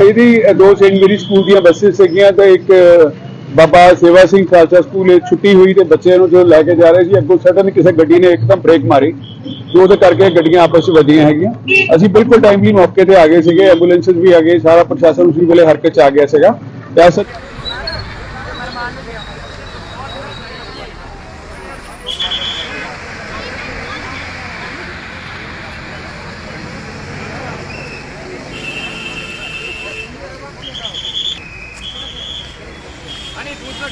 ਇਹਦੀ ਦੋ Saint school ਦੀਆਂ ਬੱਸਸ ਸੀਗੀਆਂ ਤੇ ਇੱਕ ਬਾਬਾ ਸੇਵਾ ਸਿੰਘ ਖਾਲਸਾ ਸਕੂਲ ਵਿੱਚ ਛੁੱਟੀ ਹੋਈ ਤੇ ਬੱਚਿਆਂ ਨੂੰ ਜੋ ਲੈ ਕੇ ਜਾ ਰਹੇ ਸੀ, ਅੱਗੋਂ ਸਡਨ ਕਿਸੇ ਗੱਡੀ ਨੇ ਇੱਕਦਮ ਬ੍ਰੇਕ ਮਾਰੀ, ਤੇ ਉਹਦੇ ਕਰਕੇ ਗੱਡੀਆਂ ਆਪਸ ਵਿੱਚ ਵੱਜੀਆਂ ਹੈਗੀਆਂ। ਅਸੀਂ ਬਿਲਕੁਲ ਟਾਈਮਲੀ ਮੌਕੇ ਤੇ ਆ ਗਏ ਸੀਗੇ ਐਂਬੂਲੈਂਸਸ ਵੀ ਆ ਗਏ, ਸਾਰਾ ਪ੍ਰਸ਼ਾਸਨ ਉਸੇ ਵੇਲੇ ਹਰਕਤ ਚ ਆ ਗਿਆ ਸੀਗਾ। ਤੇ ਐਸਾ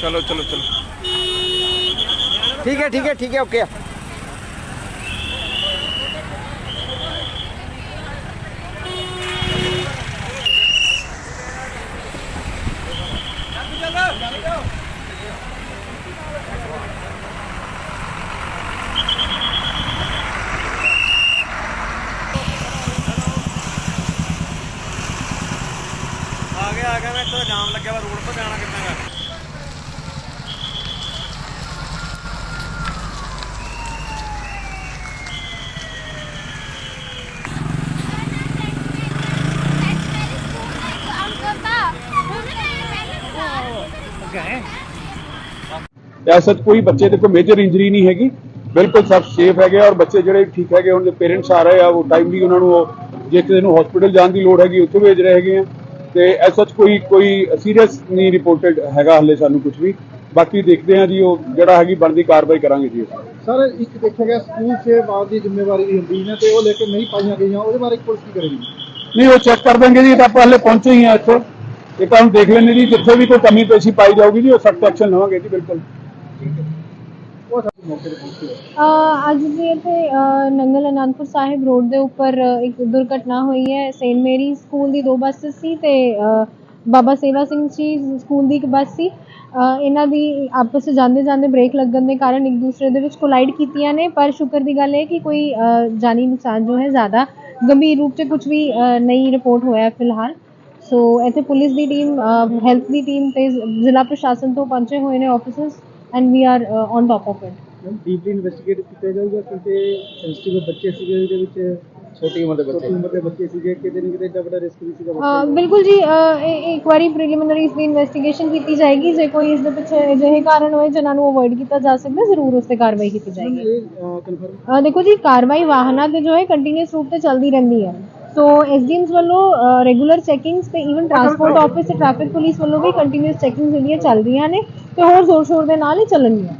चलो चलो चलो ठीक है ठीक है ठीक है ओके ਆ ਗਿਆ ਕੋਈ ਬੱਚੇ ਦੇ ਕੋਈ ਮੇਜਰ ਇੰਜਰੀ ਨਹੀਂ ਹੈਗੀ। ਬਿਲਕੁਲ ਸਭ ਸੇਫ ਹੈਗੇ ਔਰ ਬੱਚੇ ਜਿਹੜੇ ਠੀਕ ਹੈਗੇ ਹੁਣ ਜੇ ਪੇਰੈਂਟਸ ਆ ਰਹੇ ਆ, ਉਹ ਟਾਈਮਲੀ ਉਹਨਾਂ ਨੂੰ ਜੇ ਕਿਸੇ ਨੂੰ ਹਸਪੀਟਲ ਜਾਣ ਦੀ ਲੋੜ ਹੈਗੀ, ਉੱਥੇ ਭੇਜ ਰਹੇ ਹੈਗੇ ਆ। ਤੇ ਐਸਾ ਕੋਈ ਕੋਈ ਸੀਰੀਅਸ ਨਹੀਂ ਰਿਪੋਰਟਡ ਹੈਗਾ ਹਲੇ ਸਾਨੂੰ ਕੁਝ ਵੀ। ਬਾਕੀ ਦੇਖਦੇ ਆ ਜੀ ਉਹ ਜਿਹੜਾ ਹੈਗੀ ਬਣਦੀ ਕਾਰਵਾਈ ਕਰਾਂਗੇ ਜੀ ਸਰ ਇੱਕ ਦੇਖਿਆ ਗਿਆ ਸਕੂਲ 'ਚ ਬਾਅਦ ਦੀ ਜ਼ਿੰਮੇਵਾਰੀ ਵੀ ਹੁੰਦੀ ਹੈ ਤੇ ਉਹ ਲੈ ਕੇ ਨਹੀਂ ਪਾਈਆਂ ਗਈਆਂ ਉਹਦੇ ਬਾਰੇ ਪੁਲਿਸ ਕੀ ਕਰੇਗੀ? ਨਹੀਂ ਉਹ ਚੈੱਕ ਕਰ ਦਾਂਗੇ ਜੀ ਇਹ ਤਾਂ ਆਪਾਂ ਹਲੇ ਪਹੁੰਚੇ ਹੀ ਆ ਇੱਥੇ। ਇਹ ਤਾਂ ਹੁਣ ਦੇਖ ਲੈਂਦੇ ਜੀ ਜਿੱਥੇ ਵੀ ਕੋਈ ਕਮੀ ਪੇਸ਼ੀ ਪਾਈ ਜਾਊਗੀ ਜੀ ਉਹ ਸਖਤ ਐਕਸ਼ਨ ਲਵਾਂਗੇ ਜੀ ਬਿਲਕੁਲ। ਉਹ ਸਾਡੇ ਮੌਕੇ ਤੇ ਪਹੁੰਚੇ ਅ, ਅੱਜ ਜੀ ਇੱਥੇ ਅ, ਨੰਗਲ ਅਨੰਦਪੁਰ ਸਾਹਿਬ ਰੋਡ ਦੇ ਉੱਪਰ ਇੱਕ ਦੁਰਘਟਨਾ ਹੋਈ ਹੈ। ਸੇਂਟ ਮੇਰੀ ਸਕੂਲ ਦੀ ਦੋ ਬੱਸ ਸੀ ਤੇ ਅ, ਬਾਬਾ ਸੇਵਾ ਸਿੰਘ ਜੀ ਸਕੂਲ ਦੀ ਇੱਕ ਬੱਸ ਸੀ। ਅ, ਇਹਨਾਂ ਦੀ ਆਪਸ ਵਿੱਚ ਜਾਂਦੇ ਜਾਂਦੇ ਬ੍ਰੇਕ ਲੱਗਣ ਦੇ ਕਾਰਨ ਇੱਕ ਦੂਸਰੇ ਦੇ ਵਿੱਚ ਕੋਲਾਈਡ ਕੀਤੀਆਂ ਨੇ। ਪਰ ਸ਼ੁਕਰ ਦੀ ਗੱਲ ਹੈ ਕਿ ਕੋਈ ਅ, ਜਾਨੀ ਨੁਕਸਾਨ ਜੋ ਹੈ ਜ਼ਿਆਦਾ ਗੰਭੀਰ ਰੂਪ 'ਚ ਕੁਝ ਵੀ ਅ, ਨਹੀਂ ਰਿਪੋਰਟ ਹੋਇਆ ਫਿਲਹਾਲ। ਸੋ ਇੱਥੇ ਪੁਲਿਸ ਦੀ ਟੀਮ ਹੈਲਥ ਦੀ ਟੀਮ ਤੇ ਜ਼ਿਲ੍ਹਾ ਪ੍ਰਸ਼ਾਸਨ ਤੋਂ ਪਹੁੰਚੇ ਹੋਏ ਨੇ officers and we are on top of it deeply investigate ਕੀਤਾ ਜਾਊਗਾ ਕਿਉਂਕਿ ਸੈਂਸਿਟਿਵ ਬੱਚੇ ਸੀਗੇ ਇਹਦੇ ਵਿੱਚ? ਛੋਟੀ ਉਮਰ ਦੇ ਬੱਚੇ। ਛੋਟੀ ਉਮਰ ਦੇ ਬੱਚੇ ਸੀਗੇ ਕਿਤੇ ਨਾ ਕਿਤੇ ਏਡਾ ਵੱਡਾ ਰਿਸਕ ਵੀ ਸੀਗਾ। ਬਿਲਕੁਲ ਜੀ ਇੱਕ ਵਾਰੀ ਪ੍ਰੀਲਿਮਿਨਰੀ ਇਸ ਦੀ ਇਨਵੈਸਟੀਗੇਸ਼ਨ ਕੀਤੀ ਜਾਏਗੀ। ਜੇ ਕੋਈ ਇਸ ਦੇ ਪਿੱਛੇ ਅਜਿਹੇ ਕਾਰਨ ਹੋਏ ਜਿਨ੍ਹਾਂ ਨੂੰ ਅਵੋਇਡ ਕੀਤਾ ਜਾ ਸਕਦਾ ਜ਼ਰੂਰ ਉਸ ਤੇ ਕਾਰਵਾਈ ਕੀਤੀ ਜਾਏਗੀ। ਦੇਖੋ ਜੀ ਕਾਰਵਾਈ ਵਾਹਨਾਂ ਤੇ ਜੋ ਹੈ ਕੰਟੀਨਿਊਸ ਰੂਪ ਤੇ ਚੱਲਦੀ ਰਹਿੰਦੀ ਹੈ। ਸੋ ਐਸਡੀਐਮਸ ਵੱਲੋਂ ਰੈਗੂਲਰ ਚੈਕਿੰਗਸ ਤੇ ਇਵਨ ਟਰਾਂਸਪੋਰਟ ਆਫਿਸ ਤੇ ਟ੍ਰੈਫਿਕ ਪੁਲਿਸ ਵੱਲੋਂ ਵੀ ਕੰਟੀਨਿਊਸ ਚੈਕਿੰਗ ਜਿਹੜੀਆਂ ਚੱਲ ਰਹੀਆਂ ਨੇ। ਤੇ ਹੋਰ ਜ਼ੋਰ ਸ਼ੋਰ ਦੇ ਨਾਲ ਹੀ ਚੱਲਣਗੀਆਂ।